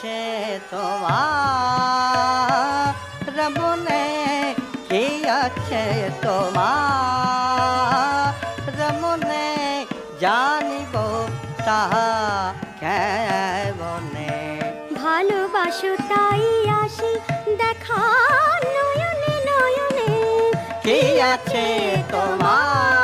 সে তোমার। রমনে কি আছে তোমার? রমনে জানিব তাহা বনে ভালোবাসো তাই আসি দেখা নয়নে নয়নে। কি আছে তোমার?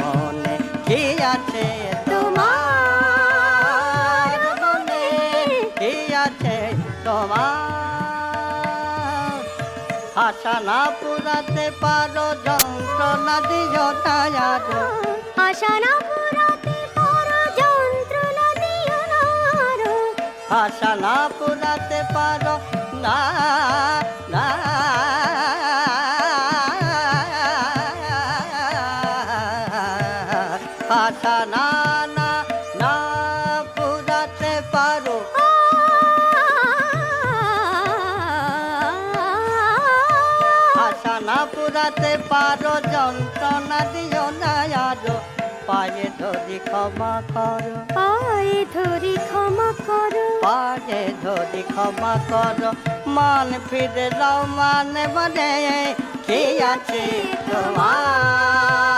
মনে কি আছে তোমার মনে? কি আছে তোমার? আশা না পুরাতে পারো যন্ত্রণা দিও তায়ারো আশা না পুরাতে পারো যন্ত্রণা দিও না আরও। আশা না পুরাতে পারো না না। আশা না পুরাতে পারো যন্ত্রণা দিও না আরও। পায়ে ধরি ক্ষমা করো। পায়ে ধরি ক্ষমা করো। পায়ে ধরি ক্ষমা করো। মান ফিরে দাও মানে মানে কে আছে তোমার?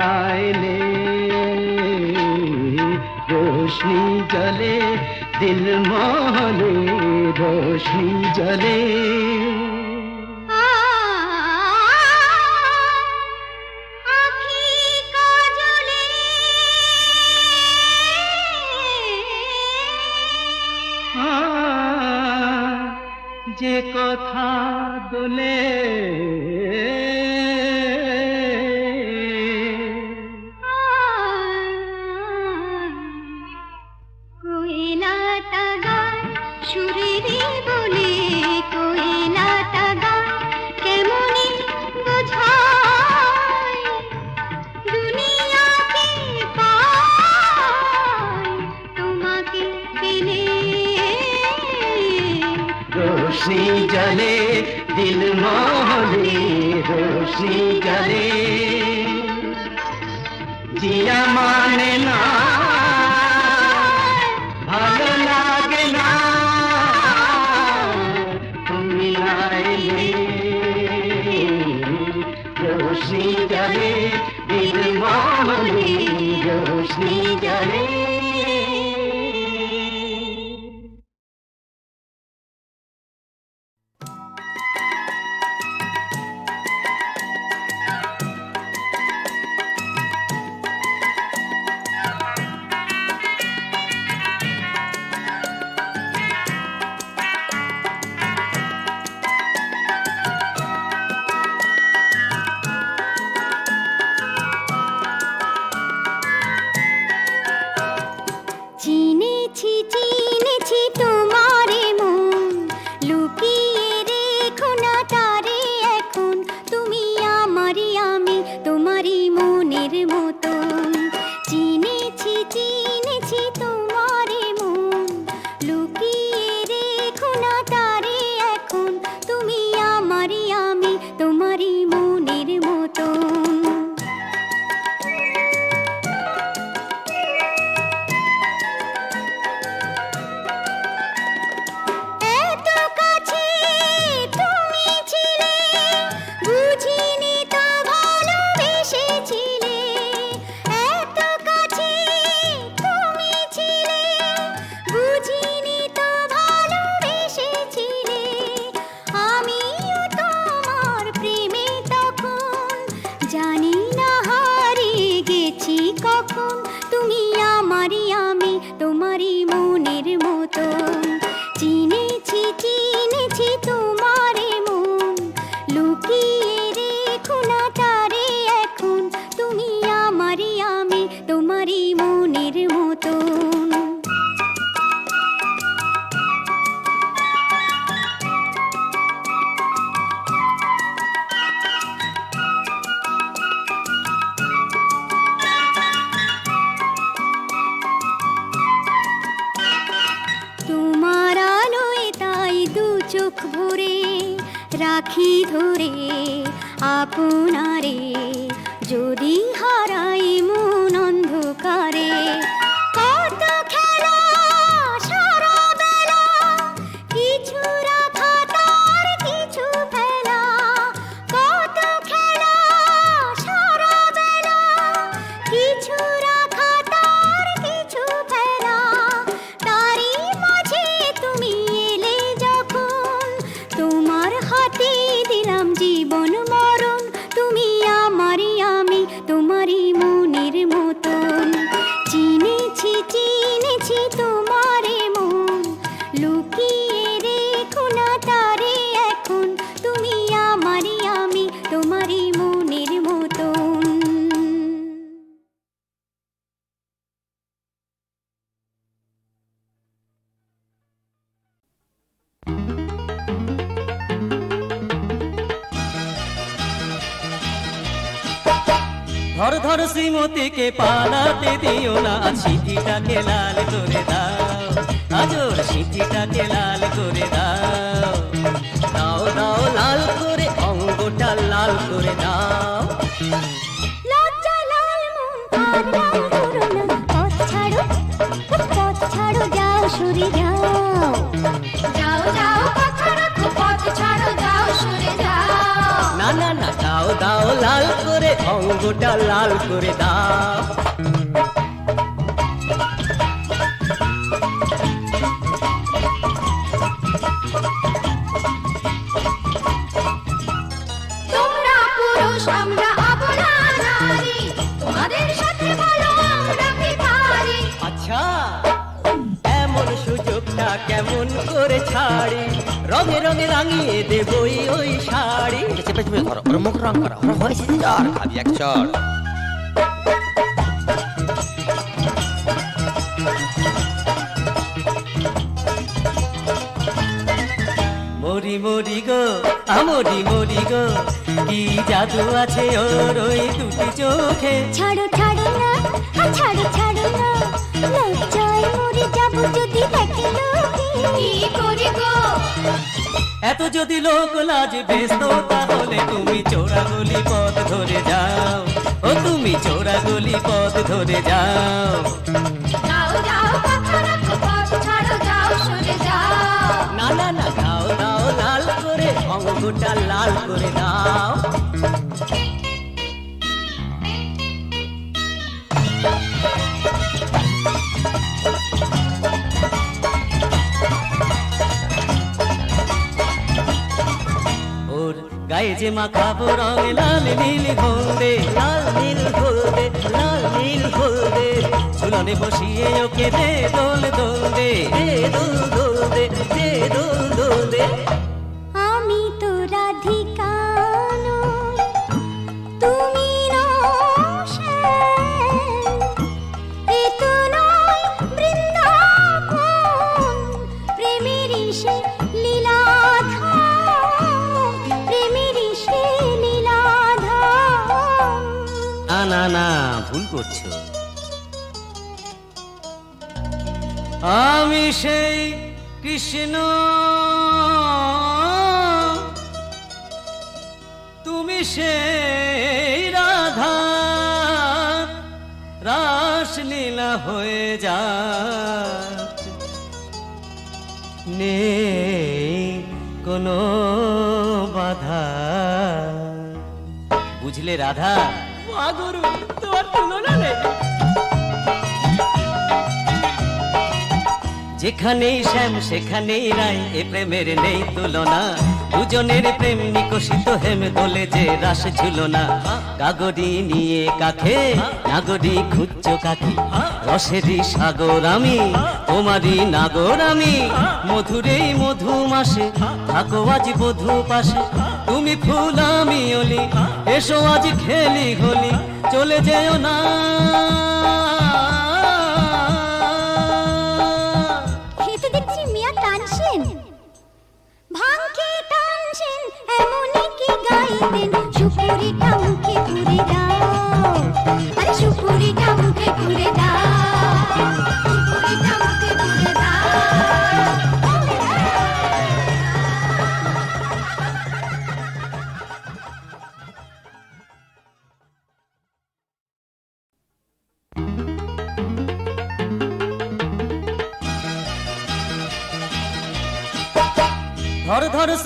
তুমি না এলে রোশনি জলে দিল মহলে रोशनी जले जिया माने ना রাখি ধরে আপনারে যদি হারাই শ্রীমতীকে পালাতে দিও না সিঁথিটাকে লাল করে দাও। আজর সিঁথিটাকে লাল অঙ্গটা লাল করে দাও। তোমরা পুরুষ আমরা অবলা নারী তোমাদের সাথে বলো আমরা কি পারি আচ্ছা এমন সুযোগটা কেমন করে ছাড়ি? রঙে রঙে রাঙিয়ে দেবই ওই শাড়ি। চেপে চেপে ধরো ওর মুখ রং করো। ওর হয়েছে চর খাবি এক চর মরি মরি গো আমরি মরি গো কি জাদু আছে ওর ওই দুটি চোখে? ছাড়ো ছাড়ো না ছাড়ো ছাড়ো না। লজ্জায় মরে যাব যদি দেখে গো এত যদি লোক লাজ ব্যস্ত, তাহলে তুমি চোরা গলি পথ ধরে যাও। ও তুমি চোরা গলি পথ ধরে যাও যাও। যে মাখাবো রং লাল, নীল, হলদে, লাল, নীল, হলদে, লাল, নীল, হলদে। ঝুলনে বসিয়ে ওকে দে, দোল দোল দে দোল দোল দে, দোল দোল দে। কৃষ্ণ তুমি সে রাধা রাসলীলা হয়ে যা নেই কোনো বাধা। বুঝলে রাধা? তোমার তুলনা নেই। যেখানেই শ্যাম সেখানেই রায় এ প্রেমের নেই তুলনা। দুজনের প্রেম নিকশিত হেম দোলে যে রাস ছিল না কাগরি নিয়ে কাখে নাগরি খুঁজছ কাকি? রসেরই সাগর আমি, তোমারই নাগর আমি। মধুরেই মধু মাসে, থাকো আজ বধু পাশে। তুমি ফুল আমি অলি, এসো আজ খেলি হলি, চলে যেও না।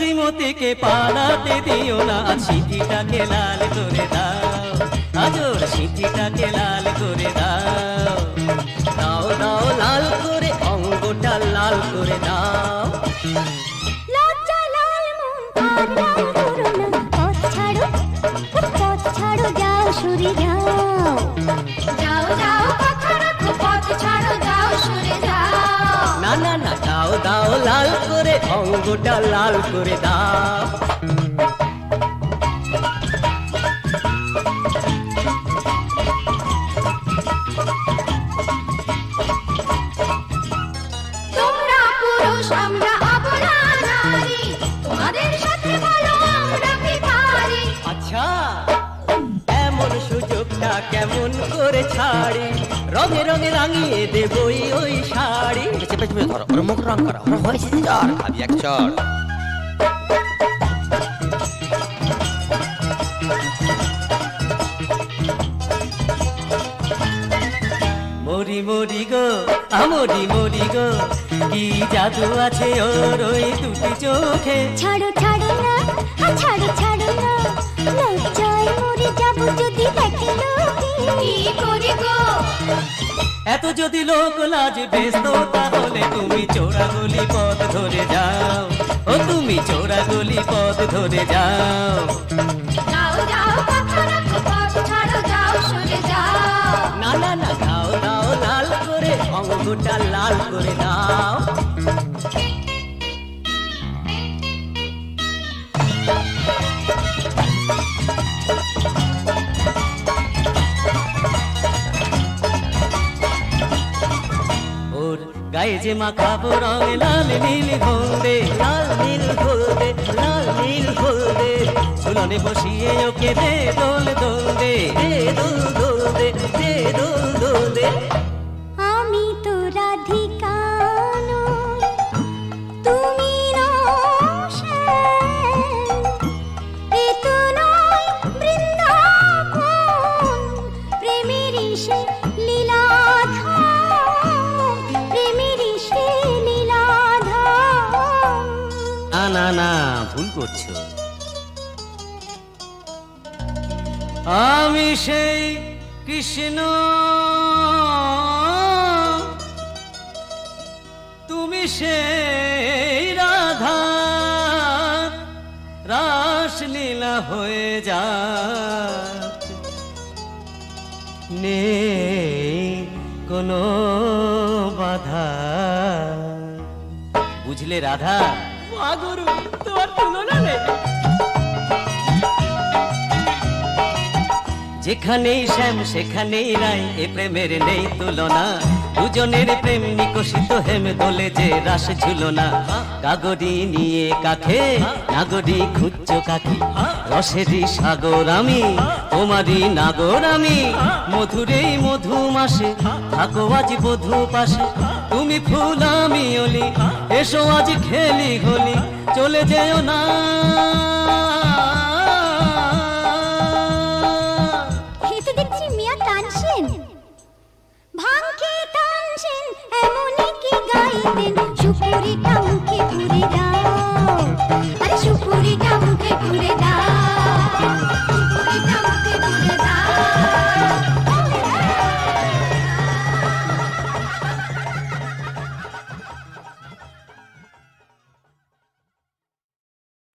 শ্রীমতীকে পালাতে দিও না। আর সিঁথিটাকে লাল করে দাও। আজর সিঁথিটাকে লাল করে দাও। দাও দাও লাল করে অঙ্গটা লাল করে দাও। মন না। পথ ছাড়ো পথ ছাড়ো যাও যাও। যাও যাও কথা রাখো পথ ছাড়ো যাও সরে যাও। না না না দাও দাও লাল অঙ্গটা লাল করে দাও। পারি? আচ্ছা এমন সুযোগটা কেমন করে ছাড়ি? রঙে রঙে রাঙিয়ে দেবই ওই শাড়ি। চেপে চেপে ধরো ওর মুখ রং করা। ওর হয়েছে চর খাবি এক চর মরি মরি গো আমরি মরি গো কি জাদু আছে ওর ওই দুটি চোখে? ছাড়ো ছাড়ো না ছাড়ো ছাড়ো না। লজ্জায় মরে যাব যদি এত যদি লোক লাজ ব্যস্ত তাহলে তুমি চোরা গলি পথ ধরে যাও। ও তুমি চোরা গলি পথ ধরে যাও। না না না দাও দাও লাল করে অঙ্গটা লাল করে দাও। গায়ে যে মাখাবো রং লাল নীল হলদে, লাল নীল হলদে, লাল নীল হলদে। ঝুলনে বসিয়ে ওকে দে দোল দোল দে দোল দোল দে দোল। দোল দে করছ? আমি সেই কৃষ্ণ। তুমি সেই রাধা। রাসলীলা হয়ে যা নেই কোনো বাধা। বুঝলে রাধা? মাগুরু যেখানেই শ্যাম, সেখানেই রায় এ প্রেমের নেই তুলনা। দুজনের প্রেম নিকশিত হেম দোলে যে রাস ঝুলনা। কাগরি নিয়ে কাখে নাগরি খুঁজছ কাকি? রসেরই সাগর আমি, তোমারই নাগর আমি। মধুরেই মধু মাসে, থাকো আজ বধু পাশে। তুমি ফুল আমি অলি, এসো আজ খেলি হলি, চলে যেও না। पूरी टांग के पूरी